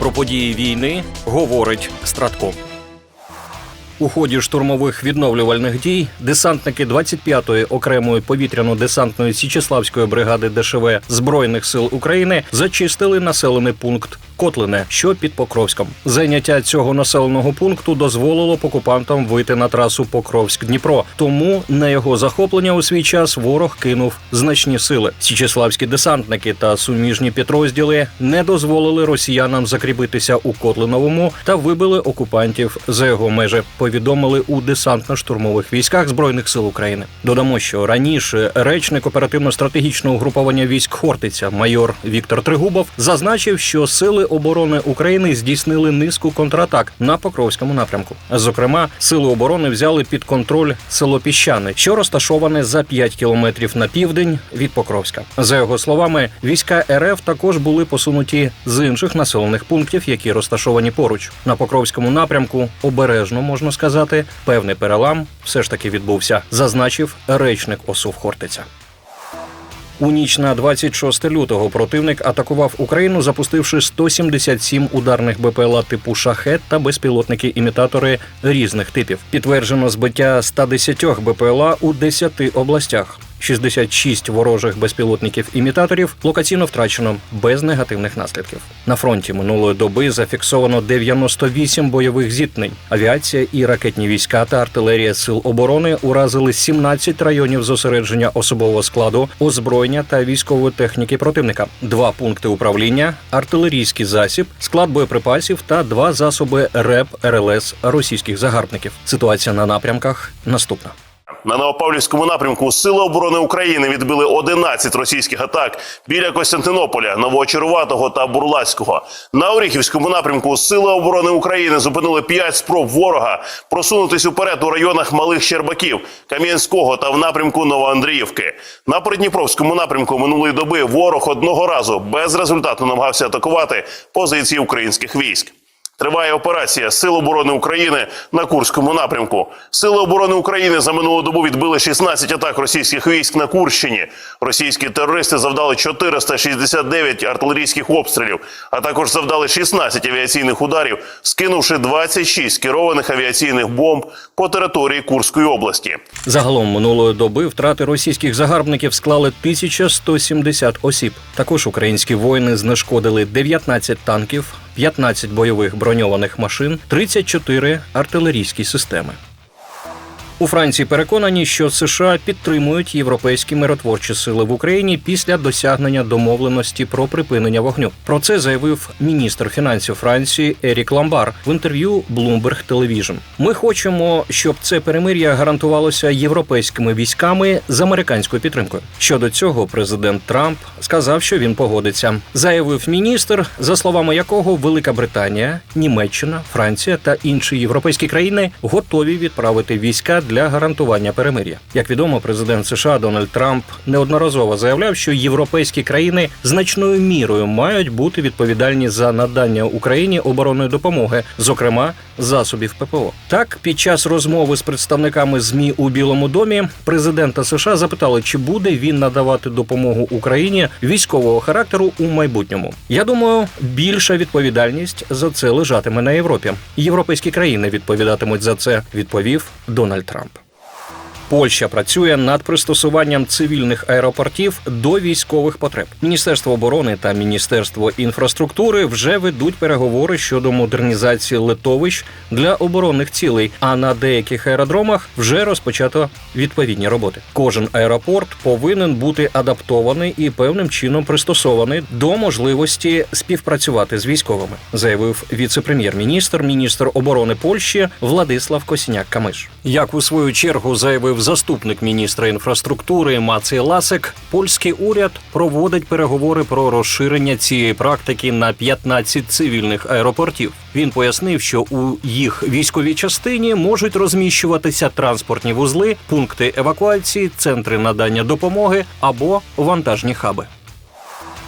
Про події війни говорить Стратко. У ході штурмових відновлювальних дій десантники 25-ї окремої повітряно-десантної Січеславської бригади ДШВ Збройних сил України зачистили населений пункт Котлине, що під Покровськом. Зайняття цього населеного пункту дозволило окупантам вийти на трасу Покровськ-Дніпро. Тому на його захоплення у свій час ворог кинув значні сили. Січеславські десантники та суміжні підрозділи не дозволили росіянам закріпитися у Котлиновому та вибили окупантів за його межі. Повідомили у десантно-штурмових військах збройних сил України. Додамо, що раніше речник оперативно-стратегічного угруповання військ Хортиця, майор Віктор Тригубов, зазначив, що сили оборони України здійснили низку контратак на Покровському напрямку. Зокрема, сили оборони взяли під контроль село Піщани, що розташоване за 5 кілометрів на південь від Покровська. За його словами, війська РФ також були посунуті з інших населених пунктів, які розташовані поруч. На Покровському напрямку обережно можна сказати, певний перелам все ж таки відбувся, зазначив речник ОСУВ Хортиця. У ніч на 26 лютого противник атакував Україну, запустивши 177 ударних БПЛА типу шахет та безпілотники-імітатори різних типів. Підтверджено збиття 110 БПЛА у 10 областях. 66 ворожих безпілотників-імітаторів локаційно втрачено без негативних наслідків. На фронті минулої доби зафіксовано 98 бойових зіткнень. Авіація і ракетні війська та артилерія сил оборони уразили 17 районів зосередження особового складу, озброєння та військової техніки противника, два пункти управління, артилерійський засіб, склад боєприпасів та два засоби РЕП РЛС російських загарбників. Ситуація на напрямках наступна. На Новопавлівському напрямку Сили оборони України відбили 11 російських атак біля Костянтинополя, Новоочаруватого та Бурлацького. На Оріхівському напрямку Сили оборони України зупинили 5 спроб ворога просунутись уперед у районах Малих Щербаків, Кам'янського та в напрямку Новоандріївки. На Придніпровському напрямку минулої доби ворог одного разу безрезультатно намагався атакувати позиції українських військ. Триває операція Сил оборони України на Курському напрямку. Сили оборони України за минулу добу відбили 16 атак російських військ на Курщині. Російські терористи завдали 469 артилерійських обстрілів, а також завдали 16 авіаційних ударів, скинувши 26 керованих авіаційних бомб по території Курської області. Загалом минулої доби втрати російських загарбників склали 1170 осіб. Також українські воїни знешкодили 19 танків, 15 бойових броньованих машин, 34 артилерійські системи. У Франції переконані, що США підтримують європейські миротворчі сили в Україні після досягнення домовленості про припинення вогню. Про це заявив міністр фінансів Франції Ерік Ламбар в інтерв'ю Bloomberg Television. Ми хочемо, щоб це перемир'я гарантувалося європейськими військами з американською підтримкою. Щодо цього, президент Трамп сказав, що він погодиться. Заявив міністр, за словами якого Велика Британія, Німеччина, Франція та інші європейські країни готові відправити війська для гарантування перемир'я. Як відомо, президент США Дональд Трамп неодноразово заявляв, що європейські країни значною мірою мають бути відповідальні за надання Україні оборонної допомоги, зокрема засобів ППО. Так, під час розмови з представниками змі у Білому домі президента США запитали, чи буде він надавати допомогу Україні військового характеру у майбутньому. Я думаю, більша відповідальність за це лежатиме на Європі. Європейські країни відповідатимуть за це, відповів Дональд Трамп. Trump. Польща працює над пристосуванням цивільних аеропортів до військових потреб. Міністерство оборони та міністерство інфраструктури вже ведуть переговори щодо модернізації литовищ для оборонних цілей. А на деяких аеродромах вже розпочато відповідні роботи. Кожен аеропорт повинен бути адаптований і певним чином пристосований до можливості співпрацювати з військовими, заявив віце-прем'єр-міністр, міністр оборони Польщі Владислав Косіняк Камиш. Як у свою чергу заявив заступник міністра інфраструктури Мацій Ласик, польський уряд проводить переговори про розширення цієї практики на 15 цивільних аеропортів. Він пояснив, що у їх військовій частині можуть розміщуватися транспортні вузли, пункти евакуації, центри надання допомоги або вантажні хаби.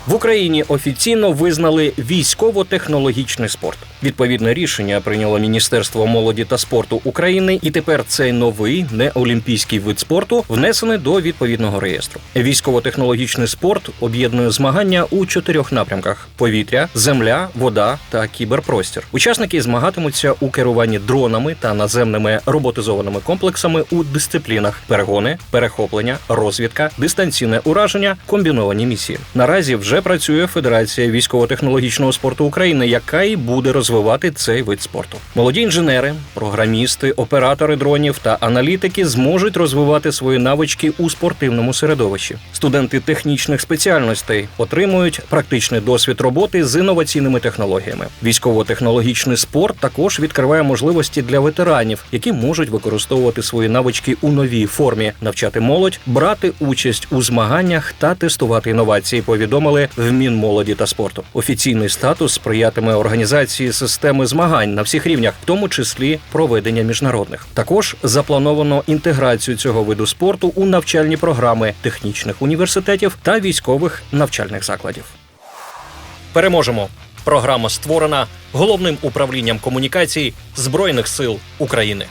В Україні офіційно визнали військово-технологічний спорт. Відповідне рішення прийняло Міністерство молоді та спорту України, і тепер цей новий неолімпійський вид спорту внесений до відповідного реєстру. Військово-технологічний спорт об'єднує змагання у чотирьох напрямках: повітря, земля, вода та кіберпростір. Учасники змагатимуться у керуванні дронами та наземними роботизованими комплексами у дисциплінах перегони, перехоплення, розвідка, дистанційне ураження, комбіновані місії. Наразі вже працює Федерація військово-технологічного спорту України, яка і буде розвивати цей вид спорту. Молоді інженери, програмісти, оператори дронів та аналітики зможуть розвивати свої навички у спортивному середовищі. Студенти технічних спеціальностей отримують практичний досвід роботи з інноваційними технологіями. Військово-технологічний спорт також відкриває можливості для ветеранів, які можуть використовувати свої навички у новій формі, навчати молодь, брати участь у змаганнях та тестувати інновації. Повідомили в Мінмолоді та спорту. Офіційний статус сприятиме організації системи змагань на всіх рівнях, в тому числі проведення міжнародних. Також заплановано інтеграцію цього виду спорту у навчальні програми технічних університетів та військових навчальних закладів. Переможемо. Програма створена головним управлінням комунікацій Збройних сил України.